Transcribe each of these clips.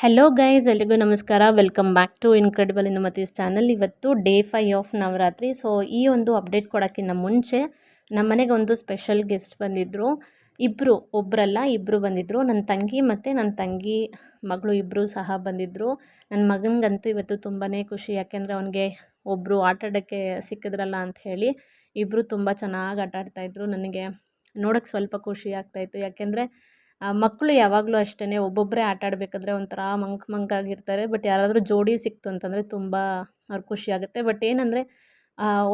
Hello guys ಎಲ್ರಿಗೂ ನಮಸ್ಕಾರ. Welcome back to incredible ಇನ್ಮತೀಸ್ ಚಾನಲ್ ಇವತ್ತು day five of Navratri. So ಈ ಒಂದು ಅಪ್ಡೇಟ್ ಕೊಡೋಕ್ಕಿಂತ ಮುಂಚೆ ನಮ್ಮ ಮನೆಗೆ ಒಂದು ಸ್ಪೆಷಲ್ ಗೆಸ್ಟ್ ಬಂದಿದ್ದರು ಇಬ್ಬರು ಒಬ್ಬರಲ್ಲ ಇಬ್ಬರು ಬಂದಿದ್ದರು ನನ್ನ ತಂಗಿ ಮತ್ತು ನನ್ನ ತಂಗಿ ಮಗಳು ಇಬ್ಬರು ಸಹ ಬಂದಿದ್ದರು ನನ್ನ ಮಗನಿಗಂತೂ ಇವತ್ತು ತುಂಬಾ ಖುಷಿ. ಯಾಕೆಂದರೆ ಅವನಿಗೆ ಒಬ್ಬರು ಆಟಾಡೋಕ್ಕೆ ಸಿಕ್ಕಿದ್ರಲ್ಲ ಅಂತ ಹೇಳಿ ಇಬ್ಬರು ತುಂಬ ಚೆನ್ನಾಗಿ ಆಟ ಆಡ್ತಾಯಿದ್ರು ನನಗೆ ನೋಡೋಕ್ಕೆ ಸ್ವಲ್ಪ ಖುಷಿ ಆಗ್ತಾಯಿತ್ತು ಯಾಕೆಂದರೆ ಮಕ್ಕಳು ಯಾವಾಗಲೂ ಅಷ್ಟೇ ಒಬ್ಬೊಬ್ಬರೇ ಆಟ ಆಡಬೇಕಾದ್ರೆ ಒಂಥರ ಮಂಕ್ ಮಂಕಾಗಿರ್ತಾರೆ ಬಟ್ ಯಾರಾದರೂ ಜೋಡಿ ಸಿಕ್ತು ಅಂತಂದರೆ ತುಂಬ ಅವ್ರು ಖುಷಿ ಆಗುತ್ತೆ. ಬಟ್ ಏನಂದರೆ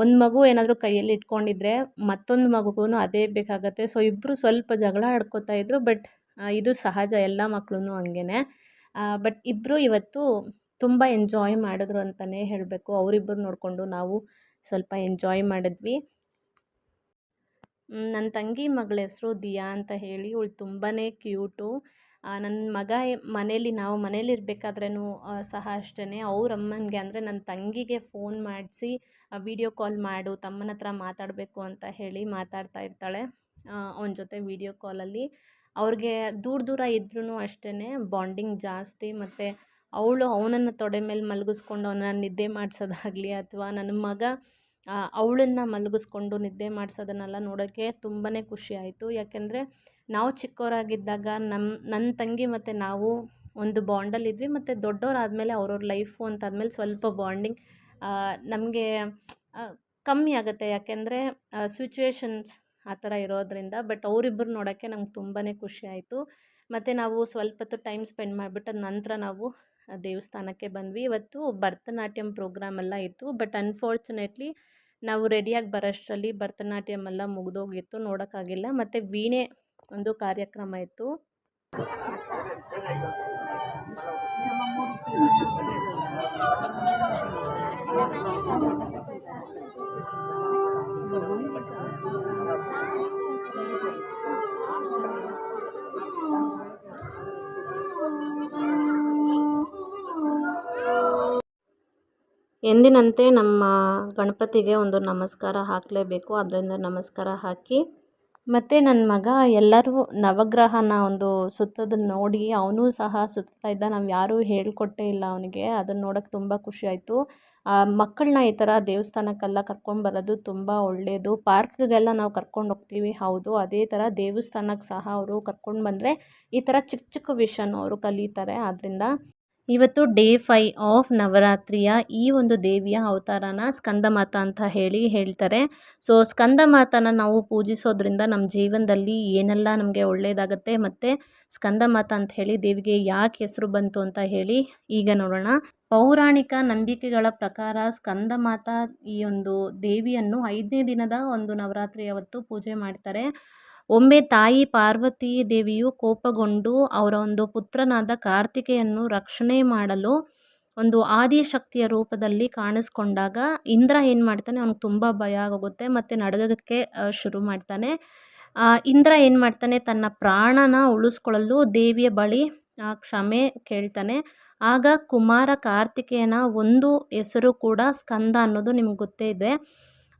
ಒಂದು ಮಗು ಏನಾದರೂ ಕೈಯಲ್ಲಿ ಇಟ್ಕೊಂಡಿದ್ರೆ ಮತ್ತೊಂದು ಮಗುಗೂ ಅದೇ ಬೇಕಾಗುತ್ತೆ. ಸೊ ಇಬ್ಬರು ಸ್ವಲ್ಪ ಜಗಳ ಆಡ್ಕೋತಾ ಇದ್ದರು ಬಟ್ ಇದು ಸಹಜ ಎಲ್ಲ ಮಕ್ಕಳೂ ಹಂಗೇ ಬಟ್ ಇಬ್ಬರು ಇವತ್ತು ತುಂಬ ಎಂಜಾಯ್ ಮಾಡಿದ್ರು ಅಂತಲೇ ಹೇಳಬೇಕು. ಅವರಿಬ್ಬರು ನೋಡಿಕೊಂಡು ನಾವು ಸ್ವಲ್ಪ ಎಂಜಾಯ್ ಮಾಡಿದ್ವಿ. ನನ್ನ ತಂಗಿ ಮಗಳ ಹೆಸರು ದಿಯಾ ಅಂತ ಹೇಳಿ ಇವಳು ತುಂಬಾ ಕ್ಯೂಟು. ನನ್ನ ಮಗ ಮನೇಲಿ ನಾವು ಮನೇಲಿರ್ಬೇಕಾದ್ರೂ ಸಹ ಅಷ್ಟೇ ಅವ್ರ ಅಮ್ಮನಿಗೆ ಅಂದರೆ ನನ್ನ ತಂಗಿಗೆ ಫೋನ್ ಮಾಡಿಸಿ ವೀಡಿಯೋ ಕಾಲ್ ಮಾಡು, ತಮ್ಮನ ಹತ್ರ ಮಾತಾಡಬೇಕು ಅಂತ ಹೇಳಿ ಮಾತಾಡ್ತಾ ಇರ್ತಾಳೆ ಅವನ ಜೊತೆ ವೀಡಿಯೋ ಕಾಲಲ್ಲಿ. ಅವ್ರಿಗೆ ದೂರ ದೂರ ಇದ್ರೂ ಅಷ್ಟೇ ಬಾಂಡಿಂಗ್ ಜಾಸ್ತಿ. ಮತ್ತು ಅವಳು ಅವನನ್ನು ತೊಡೆ ಮೇಲೆ ಮಲಗಿಸ್ಕೊಂಡು ಅವನ ನಿದ್ದೆ ಮಾಡಿಸೋದಾಗಲಿ, ಅಥವಾ ನನ್ನ ಮಗ ಅವಳನ್ನ ಮಲಗಿಸ್ಕೊಂಡು ನಿದ್ದೆ ಮಾಡಿಸೋದನ್ನೆಲ್ಲ ನೋಡೋಕ್ಕೆ ತುಂಬಾ ಖುಷಿ ಆಯಿತು ಯಾಕೆಂದರೆ ನಾವು ಚಿಕ್ಕವರಾಗಿದ್ದಾಗ ನಮ್ಮ ನನ್ನ ತಂಗಿ ಮತ್ತು ನಾವು ಒಂದು ಬಾಂಡಲ್ಲಿದ್ವಿ, ಮತ್ತು ದೊಡ್ಡವರಾದಮೇಲೆ ಅವ್ರವ್ರ ಲೈಫು ಅಂತಾದ್ಮೇಲೆ ಸ್ವಲ್ಪ ಬಾಂಡಿಂಗ್ ನಮಗೆ ಕಮ್ಮಿ ಆಗುತ್ತೆ. ಯಾಕೆಂದರೆ ಸಿಚುವೇಶನ್ಸ್ ಆ ಥರ ಇರೋದರಿಂದ, ಬಟ್ ಅವರಿಬ್ಬರು ನೋಡೋಕ್ಕೆ ನಂಗೆ ತುಂಬಾ ಖುಷಿ ಆಯಿತು ಮತ್ತು ನಾವು ಸ್ವಲ್ಪ ಹೊತ್ತು ಟೈಮ್ ಸ್ಪೆಂಡ್ ಮಾಡಿಬಿಟ್ಟು ನಂತರ ನಾವು ದೇವಸ್ಥಾನಕ್ಕೆ ಬಂದ್ವಿ. ಇವತ್ತು ಭರತನಾಟ್ಯಂ ಪ್ರೋಗ್ರಾಮ್ ಎಲ್ಲ ಇತ್ತು. ಬಟ್ ಅನ್ಫಾರ್ಚುನೇಟ್ಲಿ ನಾವು ರೆಡಿಯಾಗಿ ಬರೋಷ್ಟರಲ್ಲಿ ಭರತನಾಟ್ಯಂ ಎಲ್ಲ ಮುಗಿದೋಗಿತ್ತು. ನೋಡೋಕ್ಕಾಗಿಲ್ಲ. ಮತ್ತು ವೀಣೆ ಒಂದು ಕಾರ್ಯಕ್ರಮ ಇತ್ತು. ಎಂದಿನಂತೆ ನಮ್ಮ ಗಣಪತಿಗೆ ಒಂದು ನಮಸ್ಕಾರ ಹಾಕಲೇಬೇಕು. ಅದರಿಂದ ನಮಸ್ಕಾರ ಹಾಕಿ, ಮತ್ತು ನನ್ನ ಮಗ ಎಲ್ಲರೂ ನವಗ್ರಹನ ಒಂದು ಸುತ್ತೋದನ್ನ ನೋಡಿ ಅವನೂ ಸಹ ಸುತ್ತಾ ಇದ್ದ. ನಾವು ಯಾರೂ ಹೇಳಿಕೊಟ್ಟೇ ಇಲ್ಲ ಅವನಿಗೆ. ಅದನ್ನು ನೋಡೋಕ್ಕೆ ತುಂಬ ಖುಷಿ ಆಯಿತು. ಮಕ್ಕಳನ್ನ ಈ ಥರ ದೇವಸ್ಥಾನಕ್ಕೆಲ್ಲ ಕರ್ಕೊಂಬರೋದು ತುಂಬ ಒಳ್ಳೆಯದು ಪಾರ್ಕ್ಗೆಲ್ಲ ನಾವು ಕರ್ಕೊಂಡು ಹೋಗ್ತೀವಿ. ಹೌದು, ಅದೇ ಥರ ದೇವಸ್ಥಾನಕ್ಕೆ ಸಹ ಅವರು ಕರ್ಕೊಂಡು ಬಂದರೆ ಈ ಥರ ಚಿಕ್ಕ ಚಿಕ್ಕ ವಿಷಯನೂ ಅವರು ಕಲಿತಾರೆ. ಆದ್ದರಿಂದ ಇವತ್ತು ಡೇ ಫೈ ಆಫ್ ನವರಾತ್ರಿಯ ಈ ಒಂದು ದೇವಿಯ ಅವತಾರನ ಸ್ಕಂದಮಾತ ಅಂತ ಹೇಳಿ ಹೇಳ್ತಾರೆ. ಸೊ, ಸ್ಕಂದಮಾತನ ನಾವು ಪೂಜಿಸೋದ್ರಿಂದ ನಮ್ಮ ಜೀವನದಲ್ಲಿ ಏನೆಲ್ಲ ನಮಗೆ ಒಳ್ಳೆಯದಾಗುತ್ತೆ ಮತ್ತು ಸ್ಕಂದಮಾತ ಅಂತ ಹೇಳಿ ದೇವಿಗೆ ಯಾಕೆ ಹೆಸರು ಬಂತು ಅಂತ ಹೇಳಿ ಈಗ ನೋಡೋಣ. ಪೌರಾಣಿಕ ನಂಬಿಕೆಗಳ ಪ್ರಕಾರ ಸ್ಕಂದಮಾತ ಈ ಒಂದು ದೇವಿಯನ್ನು ಐದನೇ ದಿನದ ಒಂದು ನವರಾತ್ರಿಯವತ್ತು ಪೂಜೆ ಮಾಡ್ತಾರೆ. ಒಮ್ಮೆ ತಾಯಿ ಪಾರ್ವತಿ ದೇವಿಯು ಕೋಪಗೊಂಡು ಅವರ ಒಂದು ಪುತ್ರನಾದ ಕಾರ್ತಿಕೆಯನ್ನು ರಕ್ಷಣೆ ಮಾಡಲು ಒಂದು ಆದಿಶಕ್ತಿಯ ರೂಪದಲ್ಲಿ ಕಾಣಿಸ್ಕೊಂಡಾಗ ಇಂದ್ರ ಏನು ಮಾಡ್ತಾನೆ, ಅವ್ನಿಗೆ ತುಂಬ ಭಯ ಆಗೋಗುತ್ತೆ ಮತ್ತು ನಡಗಕ್ಕೆ ಶುರು ಮಾಡ್ತಾನೆ. ಇಂದ್ರ ಏನು ಮಾಡ್ತಾನೆ, ತನ್ನ ಪ್ರಾಣನ ಉಳಿಸ್ಕೊಳ್ಳಲು ದೇವಿಯ ಬಳಿ ಕ್ಷಮೆ ಕೇಳ್ತಾನೆ. ಆಗ ಕುಮಾರ ಕಾರ್ತಿಕೇಯನ ಒಂದು ಹೆಸರು ಕೂಡ ಸ್ಕಂದ ಅನ್ನೋದು ನಿಮ್ಗೆ ಗೊತ್ತೇ ಇದೆ.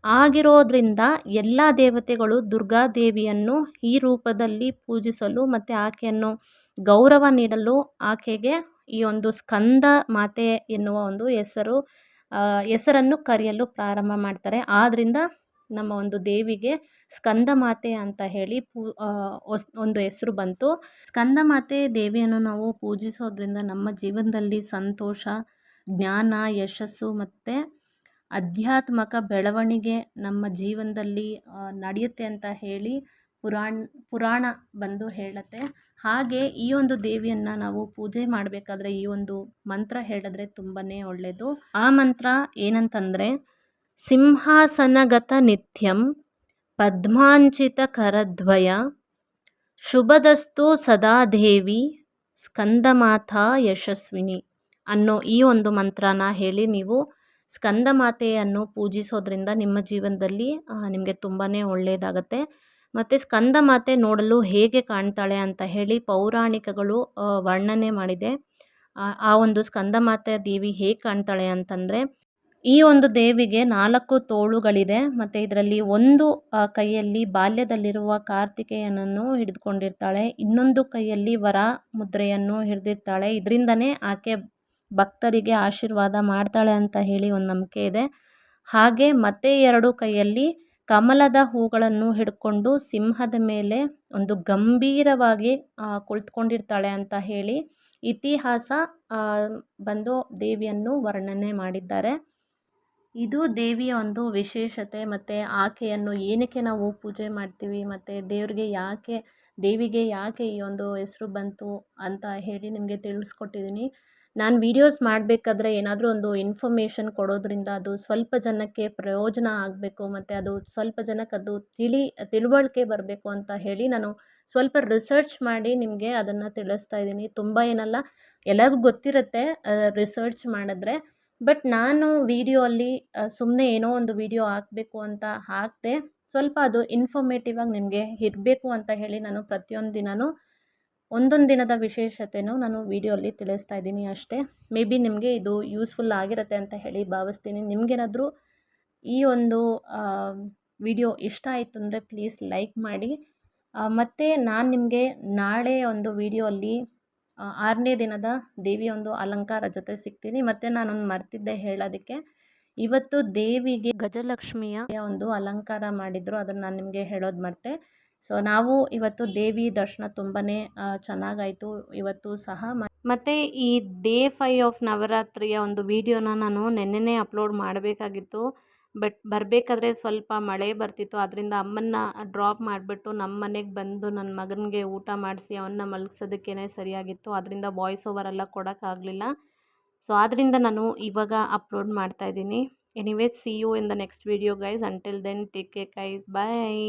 ಆಗಿರೋದ್ರಿಂದ ಎಲ್ಲ ದೇವತೆಗಳು ದುರ್ಗಾದೇವಿಯನ್ನು ಈ ರೂಪದಲ್ಲಿ ಪೂಜಿಸಲು ಮತ್ತು ಆಕೆಯನ್ನು ಗೌರವ ನೀಡಲು ಆಕೆಗೆ ಈ ಒಂದು ಸ್ಕಂದ ಮಾತೆ ಎನ್ನುವ ಒಂದು ಹೆಸರು ಹೆಸರನ್ನು ಕರೆಯಲು ಪ್ರಾರಂಭ ಮಾಡ್ತಾರೆ. ಆದ್ದರಿಂದ ನಮ್ಮ ಒಂದು ದೇವಿಗೆ ಸ್ಕಂದ ಮಾತೆ ಅಂತ ಹೇಳಿ ಪೂ ಒಂದು ಹೆಸರು ಬಂತು. ಸ್ಕಂದ ಮಾತೆ ದೇವಿಯನ್ನು ನಾವು ಪೂಜಿಸೋದ್ರಿಂದ ನಮ್ಮ ಜೀವನದಲ್ಲಿ ಸಂತೋಷ, ಜ್ಞಾನ, ಯಶಸ್ಸು ಮತ್ತು ಆಧ್ಯಾತ್ಮಿಕ ಬೆಳವಣಿಗೆ ನಮ್ಮ ಜೀವನದಲ್ಲಿ ನಡೆಯುತ್ತೆ ಅಂತ ಹೇಳಿ ಪುರಾಣ ಪುರಾಣ ಬಂದು ಹೇಳುತ್ತೆ. ಹಾಗೆ ಈ ಒಂದು ದೇವಿಯನ್ನು ನಾವು ಪೂಜೆ ಮಾಡಬೇಕಾದ್ರೆ ಈ ಒಂದು ಮಂತ್ರ ಹೇಳಿದ್ರೆ ತುಂಬಾ ಒಳ್ಳೆಯದು ಆ ಮಂತ್ರ ಏನಂತಂದರೆ, ಸಿಂಹಾಸನಗತ ನಿತ್ಯಂ ಪದ್ಮಾಂಚಿತ ಕರದ್ವಯ ಶುಭದಸ್ತು ಸದಾ ದೇವಿ ಸ್ಕಂದಮಾತಾ ಯಶಸ್ವಿನಿ ಅನ್ನೋ ಈ ಒಂದು ಮಂತ್ರನ ಹೇಳಿ ನೀವು ಸ್ಕಂದಮಾತೆಯನ್ನು ಪೂಜಿಸೋದ್ರಿಂದ ನಿಮ್ಮ ಜೀವನದಲ್ಲಿ ನಿಮಗೆ ತುಂಬಾ ಒಳ್ಳೆಯದಾಗತ್ತೆ ಮತ್ತು ಸ್ಕಂದ ಮಾತೆ ನೋಡಲು ಹೇಗೆ ಕಾಣ್ತಾಳೆ ಅಂತ ಹೇಳಿ ಪೌರಾಣಿಕಗಳು ವರ್ಣನೆ ಮಾಡಿದೆ. ಆ ಒಂದು ಸ್ಕಂದ ಮಾತೆ ದೇವಿ ಹೇಗೆ ಕಾಣ್ತಾಳೆ ಅಂತಂದರೆ, ಈ ಒಂದು ದೇವಿಗೆ ನಾಲ್ಕು ತೋಳುಗಳಿದೆ. ಮತ್ತು ಇದರಲ್ಲಿ ಒಂದು ಕೈಯಲ್ಲಿ ಬಾಲ್ಯದಲ್ಲಿರುವ ಕಾರ್ತಿಕೇಯನನ್ನು ಹಿಡಿದುಕೊಂಡಿರ್ತಾಳೆ. ಇನ್ನೊಂದು ಕೈಯಲ್ಲಿ ವರ ಮುದ್ರೆಯನ್ನು ಹಿಡಿದಿರ್ತಾಳೆ. ಇದರಿಂದನೇ ಆಕೆ ಭಕ್ತರಿಗೆ ಆಶೀರ್ವಾದ ಮಾಡ್ತಾಳೆ ಅಂತ ಹೇಳಿ ಒಂದು ನಂಬಿಕೆ ಇದೆ. ಹಾಗೆ ಮತ್ತೆ ಎರಡು ಕೈಯಲ್ಲಿ ಕಮಲದ ಹೂಗಳನ್ನು ಹಿಡ್ಕೊಂಡು ಸಿಂಹದ ಮೇಲೆ ಒಂದು ಗಂಭೀರವಾಗಿ ಕುಳಿತುಕೊಂಡಿರ್ತಾಳೆ ಅಂತ ಹೇಳಿ ಇತಿಹಾಸ ಬಂದು ದೇವಿಯನ್ನು ವರ್ಣನೆ ಮಾಡಿದ್ದಾರೆ. ಇದು ದೇವಿಯ ಒಂದು ವಿಶೇಷತೆ ಮತ್ತು ಆಕೆಯನ್ನು ಏನಕ್ಕೆ ನಾವು ಪೂಜೆ ಮಾಡ್ತೀವಿ ಮತ್ತು ದೇವರಿಗೆ ಯಾಕೆ, ದೇವಿಗೆ ಯಾಕೆ ಈ ಒಂದು ಹೆಸರು ಬಂತು ಅಂತ ಹೇಳಿ ನಿಮಗೆ ತಿಳಿಸ್ಕೊಟ್ಟಿದ್ದೀನಿ. ನಾನು ವೀಡಿಯೋಸ್ ಮಾಡಬೇಕಾದ್ರೆ ಏನಾದರೂ ಒಂದು ಇನ್ಫಾರ್ಮೇಷನ್ ಕೊಡೋದ್ರಿಂದ ಅದು ಸ್ವಲ್ಪ ಜನಕ್ಕೆ ಪ್ರಯೋಜನ ಆಗಬೇಕು, ಮತ್ತು ಅದು ಸ್ವಲ್ಪ ಜನಕ್ಕೆ ಅದು ತಿಳಿ, ತಿಳುವಳಿಕೆ ಬರಬೇಕು ಅಂತ ಹೇಳಿ ನಾನು ಸ್ವಲ್ಪ ರಿಸರ್ಚ್ ಮಾಡಿ ನಿಮಗೆ ಅದನ್ನು ತಿಳಿಸ್ತಾ ಇದ್ದೀನಿ. ತುಂಬ ಏನಲ್ಲ, ಎಲ್ಲರಿಗೂ ಗೊತ್ತಿರುತ್ತೆ ರಿಸರ್ಚ್ ಮಾಡಿದ್ರೆ. ಬಟ್ ನಾನು ವೀಡಿಯೋ ಅಲ್ಲಿ ಸುಮ್ಮನೆ ಏನೋ ಒಂದು ವೀಡಿಯೋ ಹಾಕಬೇಕು ಅಂತ ಹಾಕಿದೆ ಸ್ವಲ್ಪ ಅದು ಇನ್ಫಾರ್ಮೇಟಿವ್ ಆಗಿ ನಿಮಗೆ ಇರಬೇಕು ಅಂತ ಹೇಳಿ ನಾನು ಪ್ರತಿಯೊಂದು ದಿನವೂ ಒಂದೊಂದು ದಿನದ ವಿಶೇಷತೆನೂ ನಾನು ವೀಡಿಯೋಲ್ಲಿ ತಿಳಿಸ್ತಾ ಇದ್ದೀನಿ ಅಷ್ಟೇ. ಮೇ ಬಿ ನಿಮಗೆ ಇದು ಯೂಸ್ಫುಲ್ ಆಗಿರುತ್ತೆ ಅಂತ ಹೇಳಿ ಭಾವಿಸ್ತೀನಿ. ನಿಮಗೇನಾದರೂ ಈ ಒಂದು ವಿಡಿಯೋ ಇಷ್ಟ ಆಯಿತು ಅಂದರೆ ಪ್ಲೀಸ್ ಲೈಕ್ ಮಾಡಿ. ಮತ್ತು ನಾನು ನಿಮಗೆ ನಾಳೆ ಒಂದು ವಿಡಿಯೋ ಅಲ್ಲಿ ಆರನೇ ದಿನದ ದೇವಿಯ ಒಂದು ಅಲಂಕಾರ ಜೊತೆ ಸಿಗ್ತೀನಿ. ಮತ್ತು ನಾನೊಂದು ಮರ್ತಿದ್ದೆ ಹೇಳೋದಕ್ಕೆ. ಇವತ್ತು ದೇವಿಗೆ ಗಜಲಕ್ಷ್ಮಿಯ ಒಂದು ಅಲಂಕಾರ ಮಾಡಿದ್ರು. ಅದನ್ನು ನಾನು ನಿಮಗೆ ಹೇಳೋದು ಮರ್ತೆ. ಸೊ ನಾವು ಇವತ್ತು ದೇವಿ ದರ್ಶನ ತುಂಬಾ ಚೆನ್ನಾಗಾಯಿತು. ಇವತ್ತು ಸಹ ಮತ್ತು ಈ ಡೇ ಫೈ ಆಫ್ ನವರಾತ್ರಿಯ ಒಂದು ವಿಡಿಯೋನ ನಾನು ನೆನ್ನೆನೇ ಅಪ್ಲೋಡ್ ಮಾಡಬೇಕಾಗಿತ್ತು. ಬಟ್ ಬರಬೇಕಾದ್ರೆ ಸ್ವಲ್ಪ ಮಳೆ ಬರ್ತಿತ್ತು. ಅದರಿಂದ ಅಮ್ಮನ್ನ ಡ್ರಾಪ್ ಮಾಡಿಬಿಟ್ಟು ನಮ್ಮ ಮನೆಗೆ ಬಂದು ನನ್ನ ಮಗನಿಗೆ ಊಟ ಮಾಡಿಸಿ, ಅವನ್ನ ಮಲಗಿಸೋದಕ್ಕೇ ಸರಿಯಾಗಿತ್ತು. ಅದರಿಂದ ವಾಯ್ಸ್ ಓವರ್ ಎಲ್ಲ ಕೊಡೋಕ್ಕಾಗಲಿಲ್ಲ. ಸೊ ಆದ್ದರಿಂದ ನಾನು ಇವಾಗ ಅಪ್ಲೋಡ್ ಮಾಡ್ತಾ ಇದ್ದೀನಿ. Anyways see you in the next video guys until then take care guys bye